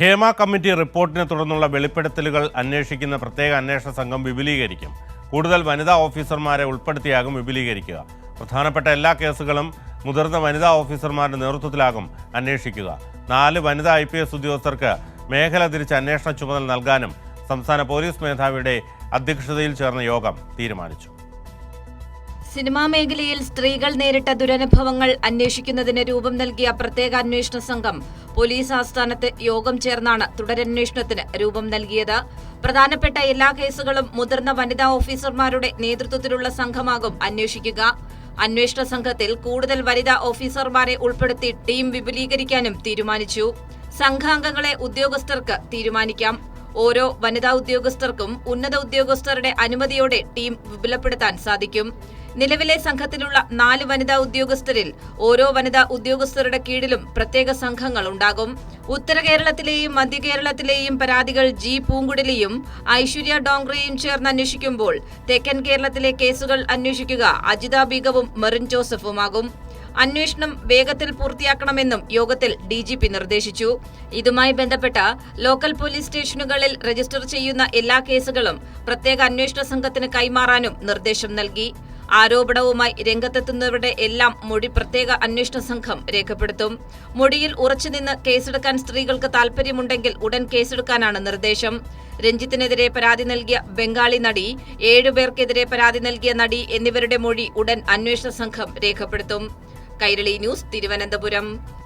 Hema committee റിപ്പോർട്ടിനെ തുടർന്നുള്ള വെളിപ്പെടുത്തലുകൾ അന്വേഷിക്കുന്ന പ്രത്യേക അന്വേഷണ സംഘം വിപുലീകരിക്കും. കൂടുതൽ വനിതാ ഓഫീസർമാരെ ഉൾപ്പെടുത്തിയാകും വിപുലീകരിക്കുക. പ്രധാനപ്പെട്ട എല്ലാ കേസുകളും മുതിർന്ന വനിതാ ഓഫീസർമാരുടെ നേതൃത്വത്തിലാകും അന്വേഷിക്കുക. നാല് വനിതാ ഐ പി എസ് ഉദ്യോഗസ്ഥർക്ക് മേഖല തിരിച്ച് അന്വേഷണ ചുമതല നൽകാനും സംസ്ഥാന പോലീസ് മേധാവിയുടെ അധ്യക്ഷതയിൽ ചേർന്ന യോഗം തീരുമാനിച്ചു. സിനിമാ മേഖലയിൽ സ്ത്രീകൾ നേരിട്ട ദുരനുഭവങ്ങൾ അന്വേഷിക്കുന്നതിന് രൂപം നൽകിയ പ്രത്യേക അന്വേഷണ സംഘം പോലീസ് ആസ്ഥാനത്ത് യോഗം ചേർന്നാണ് തുടരന്വേഷണത്തിന് രൂപം നൽകിയത്. പ്രധാനപ്പെട്ട എല്ലാ കേസുകളും മുതിർന്ന വനിതാ ഓഫീസർമാരുടെ നേതൃത്വത്തിലുള്ള സംഘമാകും അന്വേഷിക്കുക. അന്വേഷണ സംഘത്തിൽ കൂടുതൽ വനിതാ ഓഫീസർമാരെ ഉൾപ്പെടുത്തി ടീം വിപുലീകരിക്കാനും തീരുമാനിച്ചു. സംഘാംഗങ്ങളെ ഉദ്യോഗസ്ഥർക്ക് തീരുമാനിക്കാം. ഓരോ വനിതാ ഉദ്യോഗസ്ഥർക്കും ഉന്നത ഉദ്യോഗസ്ഥരുടെ അനുമതിയോടെ ടീം വിപുലപ്പെടുത്താൻ സാധിക്കും. നിലവിലെ സംഘത്തിലുള്ള നാല് വനിതാ ഉദ്യോഗസ്ഥരിൽ ഓരോ വനിതാ ഉദ്യോഗസ്ഥരുടെ കീഴിലും പ്രത്യേക സംഘങ്ങൾ ഉണ്ടാകും. ഉത്തര കേരളത്തിലെയും മധ്യ കേരളത്തിലെയും പരാതികൾ ജി പൂങ്കുടലിയും ഐശ്വര്യ ഡോങ്റയും ചേർന്ന് അന്വേഷിക്കുമ്പോൾ തെക്കൻ കേരളത്തിലെ കേസുകൾ അന്വേഷിക്കുക അജിത ബീഗവും മെറിൻ ജോസഫുമാകും. അന്വേഷണം വേഗത്തിൽ പൂർത്തിയാക്കണമെന്നും യോഗത്തിൽ ഡി ജി പി നിർദ്ദേശിച്ചു. ഇതുമായി ബന്ധപ്പെട്ട ലോക്കൽ പോലീസ് സ്റ്റേഷനുകളിൽ രജിസ്റ്റർ ചെയ്യുന്ന എല്ലാ കേസുകളും പ്രത്യേക അന്വേഷണ സംഘത്തിന് കൈമാറാനും നിർദ്ദേശം നൽകി. ആരോപണവുമായി രംഗത്തെത്തുന്നവരുടെ എല്ലാം മൊഴി പ്രത്യേക അന്വേഷണ സംഘം രേഖപ്പെടുത്തും. മൊഴിയിൽ ഉറച്ചുനിന്ന് കേസെടുക്കാൻ സ്ത്രീകൾക്ക് താൽപര്യമുണ്ടെങ്കിൽ ഉടൻ കേസെടുക്കാനാണ് നിർദ്ദേശം. രഞ്ജിത്തിനെതിരെ പരാതി നൽകിയ ബംഗാളി നടി ഏഴുപേർക്കെതിരെ പരാതി നൽകിയ നടി എന്നിവരുടെ മൊഴി ഉടൻ അന്വേഷണ സംഘം രേഖപ്പെടുത്തും. കൈരളി ന്യൂസ് തിരുവനന്തപുരം.